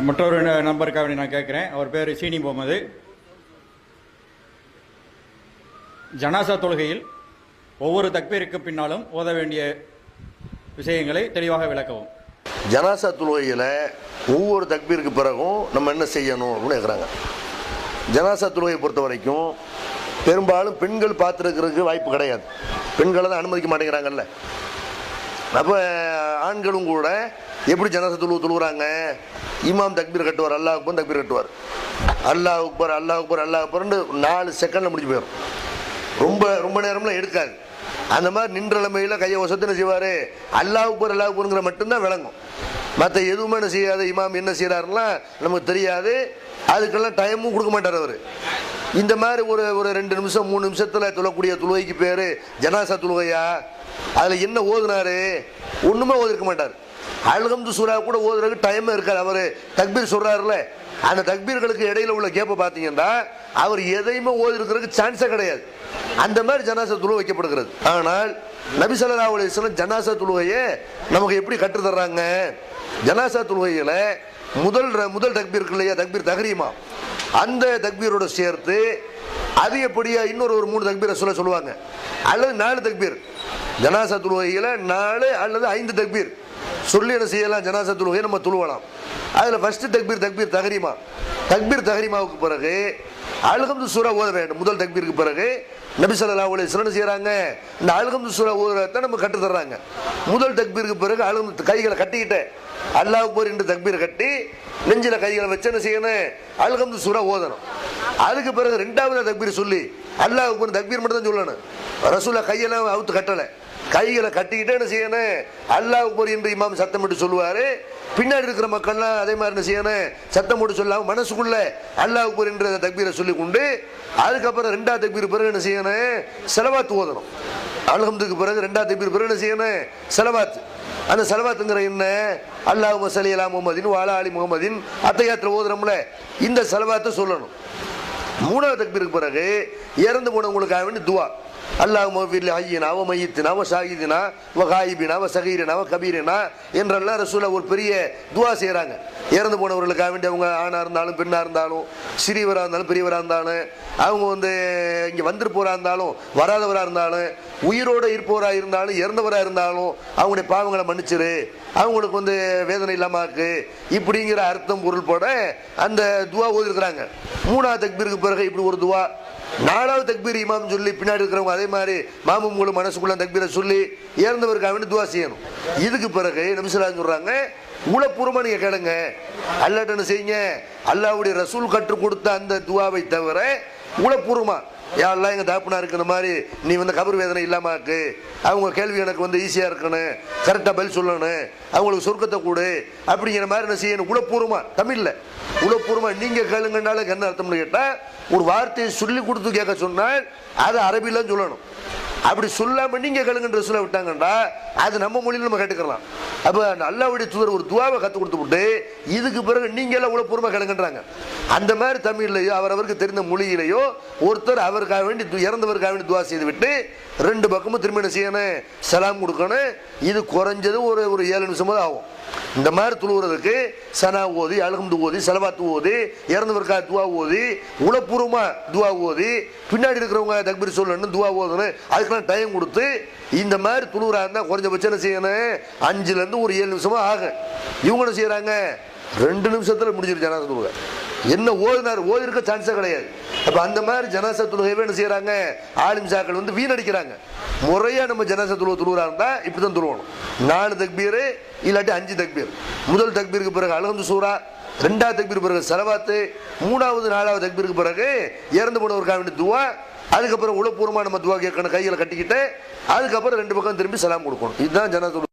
மற்றொரு ந- நம்பருக்காக நான் கேட்குறேன். அவர் பேர் சீனி முகமது. ஜனாசா தொழுகையில் ஒவ்வொரு தக்பீருக்கு பின்னாலும் ஓத வேண்டிய விஷயங்களை தெளிவாக விளக்கவும். ஜனாசா தொழுகையில் ஒவ்வொரு தக்பீருக்கு பிறகும் நம்ம என்ன செய்யணும் அப்படின்னு கேட்குறாங்க ஜனாசா தொழுகையை பொறுத்த வரைக்கும் பெரும்பாலும் பெண்கள் பார்த்துருக்கிறதுக்கு வாய்ப்பு கிடையாது. பெண்களை தான் அனுமதிக்க மாட்டேங்கிறாங்கல்ல. அப்போ ஆண்களும் கூட எப்படி ஜனாசா துழு துழுவுறாங்க இமாம் தக்பீர் கட்டுவார் அல்லாஹ் அக்பர் தக்பீர் கட்டுவார். அல்லாஹ் அக்பர் அல்லாஹ் அக்பர் அல்லாஹ் அக்பர்னு நாலு செகண்டில் முடிஞ்சு போயிடும் ரொம்ப ரொம்ப நேரம்லாம் எடுக்காது. அந்த மாதிரி நின்ற கையை வசத்துன்னு செய்வார்? அல்லாஹ் அக்பர் அல்லாஹ் அக்பருங்கிற மட்டும்தான் விளங்கும். மற்ற எதுவுமே என்ன செய்யாது இமாம் என்ன செய்கிறாருலாம் நமக்கு தெரியாது. அதுக்கெல்லாம் டைமும் கொடுக்க மாட்டார் அவர். இந்த மாதிரி ஒரு ஒரு ரெண்டு நிமிஷம் மூணு நிமிஷத்தில் தொழக்கூடிய தொழுகைக்கு பேர் ஜனாசா தொழுகையா அதில் என்ன ஓதுனாரு? ஒன்றுமே ஓதிருக்க மாட்டார். அல்ஹம்து சூரா கூட ஓதுறதுக்கு டைம் இருக்காது. அவர் தக்பீர் சொல்றாருல அந்த தக்பீர்களுக்கு இடையில உள்ள கேப்பை பார்த்தீங்கன்னா அவர் எதையுமே ஓதிருக்கிறதுக்கு சான்ஸே கிடையாது. அந்த மாதிரி ஜனாசா துழு வைக்கப்படுகிறது. ஆனால் நபிசல்லா அலிஸ்லாம் ஜனாசா துழுவையே நமக்கு எப்படி கற்று தர்றாங்க? ஜனாசா துழுவையில் முதல் முதல் தக்பீர் இருக்கு இல்லையா? தக்பீர் தகரீமா அந்த தக்பீரோட சேர்த்து அதிகப்படியாக இன்னொரு ஒரு மூணு தக்பீரை சொல்ல சொல்லுவாங்க. அல்லது நாலு தக்பீர். ஜனாசா துழுவையில் நாலு அல்லது ஐந்து தக்பீர். சொல்லி என்ன செய்யலாம் ஜனாசா தொழுகையை நம்ம துழுவலாம். அதில் ஃபஸ்ட்டு தக்பீர் தக்பீர் தகரிமா தக்பீர் தகரிமாவுக்கு பிறகு அல்ஹம்து சூரா ஓத வேண்டும் முதல் தக்பீருக்கு பிறகு நபிசல்லா உலக அலைஹி செய்கிறாங்க இந்த அல்ஹம்து சூரா ஓதுறதை நம்ம கற்று தர்றாங்க. முதல் தக்பீருக்கு பிறகு அழுகம் கைகளை கட்டிக்கிட்டு அல்லாவுக்கு போய் என்று தக்பீர் கட்டி நெஞ்சில கைகளை வச்சு என்ன செய்யணும்? அல்ஹம்து சூரா ஓதணும். அதுக்கு பிறகு ரெண்டாவது தக்பீர் சொல்லி அல்லாவுக்கு போய் தக்பீர் மட்டும் தான் சொல்லணும். ரசூலா கையெல்லாம் அவுத்து கட்டலை. கைகளை கட்டிக்கிட்டு என்ன செய்யணும்? அல்லாஹ் போர் என்று இமாம் சத்தம் போட்டு சொல்லுவாரு. பின்னாடி இருக்கிற மக்கள்லாம் அதே மாதிரி என்ன செய்யணும்? சத்தம் போட்டு சொல்லாம மனசுக்குள்ள அல்லாஹ் அக்பர் என்ற தக்பீரை சொல்லி கொண்டு அதுக்கப்புறம் ரெண்டாவது தக்பீர் பிறகு என்ன செய்யணும்? செலவாத்து ஓதணும். அல்ஹம்துக்கு பிறகு ரெண்டாவது தக்பீர் பிறகு என்ன செய்யணும்? செலவாத்து. அந்த செலவாத்துங்கிற என்ன? அல்லாஹ் மசலி அலா முகமதின் வாலா அலி முகமதின் அத்தையாத்திர ஓதுறோம்ல இந்த செலவாத்தை சொல்லணும். மூணாவது தக்பீருக்கு பிறகு இறந்து போனவங்களுக்காக வேண்டி துவா. அல்லாஹ் மோஃபில் ஐயனா அவ மையத்தினா அவ ஷாஹிதினா அவ காயிபினா அவ சகீரனா அவ கபீரனா என்றெல்லாம் ரசூலா ஒரு பெரிய துவா செய்கிறாங்க இறந்து போனவர்களுக்காக வேண்டி அவங்க ஆணாக இருந்தாலும் பெண்ணாக இருந்தாலும் சிறியவராக இருந்தாலும் பெரியவராக இருந்தாலும் அவங்க வந்து இங்கே வந்துட்டு போகிறா இருந்தாலும் வராதவராக இருந்தாலும் உயிரோடு இருப்பவராக இருந்தாலும் இறந்தவராக இருந்தாலும் அவங்களுடைய பாவங்களை மன்னிச்சிரு அவங்களுக்கு வந்து வேதனை இல்லாமல் இருக்கு இப்படிங்கிற அர்த்தம் பொருள் போட அந்த துவா ஓதிருக்கிறாங்க. மூணாவது தக்பீருக்கு பிறகு இப்படி ஒரு துவா நாலாவது தக்பீர் இமாம் சொல்லி பின்னாடி இருக்கிறவங்க அதே மாதிரி மாமுங்களும் மனசுக்குள்ள தக்பீரை சொல்லி இறந்தவருக்கு அவனு துவா செய்யணும். இதுக்கு பிறகு நபிசுல்லா சொல்றாங்க உளப்பூர்வமாக நீங்கள் கேளுங்க. அல்லாட்டன்னு செய்யுங்க? அல்லாவுடைய ரசூல் கற்றுக் கொடுத்த அந்த துவாவை தவிர உளப்பூர்வமாக யாரெல்லாம் எங்கள் தாப்புனா இருக்கிற மாதிரி நீ வந்து கபர் வேதனை இல்லாமாக்கு அவங்க கேள்வி எனக்கு வந்து ஈஸியாக இருக்கணும். கரெக்டாக பதில் சொல்லணும். அவங்களுக்கு சொர்க்கத்தை கொடு. அப்படிங்கிற மாதிரி என்ன செய்யணும். உளப்பூர்வமாக தமிழில். உளப்பூர்வமாக நீங்கள் கேளுங்கனால என்ன அர்த்தம்னு கேட்டால் ஒரு வார்த்தையை சொல்லி கொடுத்து கேட்க சொன்னால் அதை அரபியில் சொல்லணும். அப்படி சொல்லாம நீங்க கேளுங்கன்ற சொல்ல விட்டாங்கன்னா அது நம்ம மொழியில நம்ம கேட்டுக்கலாம். அப்ப அல்லாவுடைய தூதர் ஒரு துவாவை கத்து கொடுத்து விட்டு இதுக்கு பிறகு நீங்க எல்லாம் உளப்பூர்வமா கேளுங்கன்றாங்க. அந்த மாதிரி தமிழ்லையோ அவரவருக்கு தெரிந்த மொழியிலையோ ஒருத்தர் அவருக்காக வேண்டி து- இறந்தவருக்காக வேண்டி துவா செய்து விட்டு ரெண்டு பக்கமும் திரும்ப என்ன செய்யணும் சலாம் கொடுக்கணும் இது குறைஞ்சது ஒரு ஒரு ஏழு நிமிஷமாவது ஆகும். இந்த மாதிரி துழுவுறதுக்கு சனா ஓதி அல்ஹம்து ஓதி செலவாத்து ஓதி இறந்தவருக்காக துவா ஓதி உளப்பூர்வமா துவா ஓதி பின்னாடி இருக்கிறவங்க தக்பீர் சொல்லணும் துவா ஓதணும் அதுக்கெல்லாம் டைம் கொடுத்து இந்த மாதிரி துளுவராக இருந்தால் குறைஞ்சபட்சம் என்ன செய்யணும்? அஞ்சுலேருந்து ஒரு ஏழு நிமிஷமாக ஆகும் இவங்க என்ன செய்கிறாங்க ரெண்டு நிமிஷத்தில் முடிஞ்சிரு ஜனாசா தொழுகை. என்ன ஓதினார்? ஓதிருக்க சான்ஸே கிடையாது. அப்போ அந்த மாதிரி ஜனாசா தொழுகையவே என்ன செய்கிறாங்க ஆலிம் சாக்கள் வந்து வீணடிக்கிறாங்க. முறையாக நம்ம ஜனாசா தொழுவ தொழுகிறா இருந்தால் இப்படி தான் தொழுவணும் நாலு தக்பீர் இல்லாட்டி அஞ்சு தக்பீர். முதல் தக்பீருக்கு பிறகு அலகந்து சூரா ரெண்டாவது தக்பீர் பிறகு செலவாத்து மூணாவது நாலாவது தக்பீருக்கு பிறகு இறந்து போனவருக்காக வேண்டிய துவா அதுக்கப்புறம் உளப்பூர்வமாக நம்ம துவா கேட்கணும் கைகளை கட்டிக்கிட்டு அதுக்கப்புறம் ரெண்டு பக்கம் திரும்பி சலாம் கொடுக்கணும். இதுதான் ஜனாசா